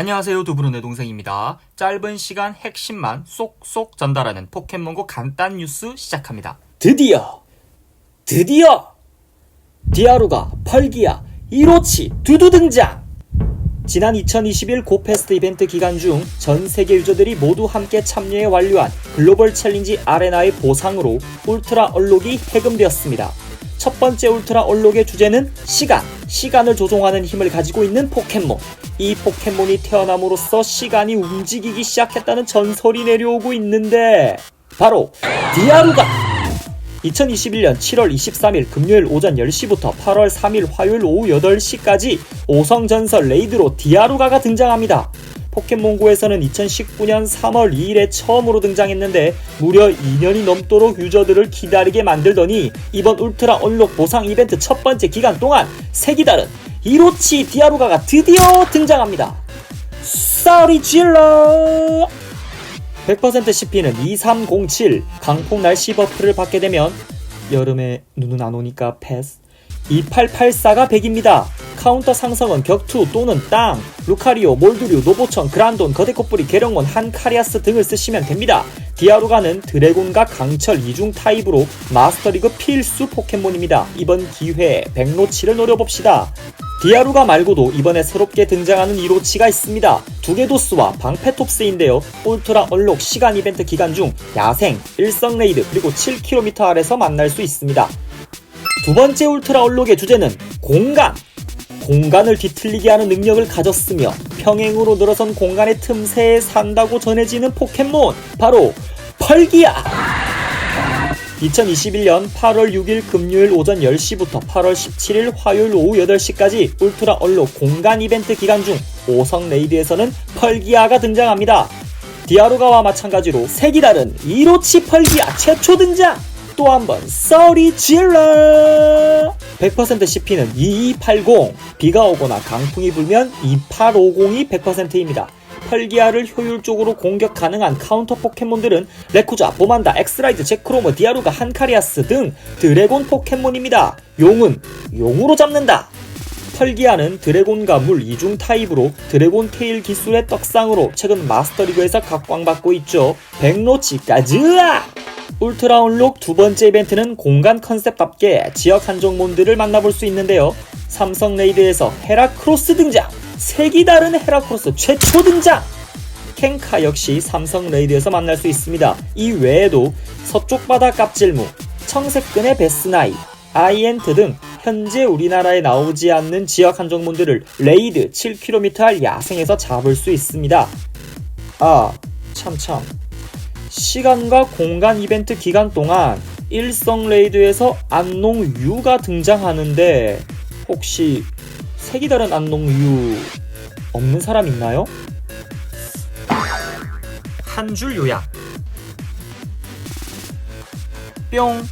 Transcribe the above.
안녕하세요 두부는 내 동생입니다. 짧은 시간 핵심만 쏙쏙 전달하는 포켓몬고 간단 뉴스 시작합니다. 드디어 드디어 디아루가 펄기야 이로치 두두 등장 지난 2021 고페스트 이벤트 기간 중 전 세계 유저들이 모두 함께 참여해 완료한 글로벌 챌린지 아레나의 보상으로 울트라 얼록이 해금되었습니다. 첫 번째 울트라 얼록의 주제는 시간, 시간을 조종하는 힘을 가지고 있는 포켓몬. 이 포켓몬이 태어남으로써 시간이 움직이기 시작했다는 전설이 내려오고 있는데 바로 디아루가 2021년 7월 23일 금요일 오전 10시부터 8월 3일 화요일 오후 8시까지 오성전설 레이드로 디아루가가 등장합니다. 포켓몬고에서는 2019년 3월 2일에 처음으로 등장했는데 무려 2년이 넘도록 유저들을 기다리게 만들더니 이번 울트라 언록 보상 이벤트 첫 번째 기간 동안 색이 다른 이로치 디아루가가 드디어 등장합니다. 쏘리 질러! 100% CP는 2307 강풍 날씨 버프를 받게 되면 여름에 눈은 안 오니까 패스 2884가 100입니다. 카운터 상성은 격투 또는 땅, 루카리오, 몰두류, 노보천, 그란돈, 거대꽃뿌리, 계령몬, 한카리아스 등을 쓰시면 됩니다. 디아루가는 드래곤과 강철 이중 타입으로 마스터리그 필수 포켓몬입니다. 이번 기회에 백로치를 노려봅시다. 디아루가 말고도 이번에 새롭게 등장하는 이로치가 있습니다. 두개 도스와 방패 톱스인데요. 울트라 얼록 시간 이벤트 기간 중 야생, 일성 레이드 그리고 7km 아래서 만날 수 있습니다. 두 번째 울트라 얼록의 주제는 공간. 공간을 뒤틀리게 하는 능력을 가졌으며 평행으로 늘어선 공간의 틈새에 산다고 전해지는 포켓몬 바로 펄기야. 2021년 8월 6일 금요일 오전 10시부터 8월 17일 화요일 오후 8시까지 울트라 얼록 공간 이벤트 기간 중 5성 레이드에서는 펄기아가 등장합니다. 디아루가와 마찬가지로 색이 다른 이로치 펄기아 최초 등장! 또 한번 쏘리 질러! 100% CP는 2280, 비가 오거나 강풍이 불면 2850이 100%입니다. 펄기아를 효율적으로 공격 가능한 카운터 포켓몬들은 레쿠자, 보만다, 엑스라이드, 제크로머, 디아루가, 한카리아스 등 드래곤 포켓몬입니다. 용은 용으로 잡는다. 펄기아는 드래곤과 물 이중 타입으로 드래곤 테일 기술의 떡상으로 최근 마스터리그에서 각광받고 있죠. 백로치까지! 울트라 온록 두 번째 이벤트는 공간 컨셉답게 지역 한정몬들을 만나볼 수 있는데요. 삼성 레이드에서 헤라크로스 등장! 색이 다른 헤라크로스 최초 등장! 켄카 역시 삼성 레이드에서 만날 수 있습니다. 이 외에도 서쪽 바다 깝질무, 청색근의 베스나이, 아이엔트 등 현재 우리나라에 나오지 않는 지역 한정몬들을 레이드 7km 할 야생에서 잡을 수 있습니다. 아, 참참. 시간과 공간 이벤트 기간 동안 일성 레이드에서 안농유가 등장하는데 혹시 색이 다른 안농유 없는 사람 있나요? 한 줄 요약. 뿅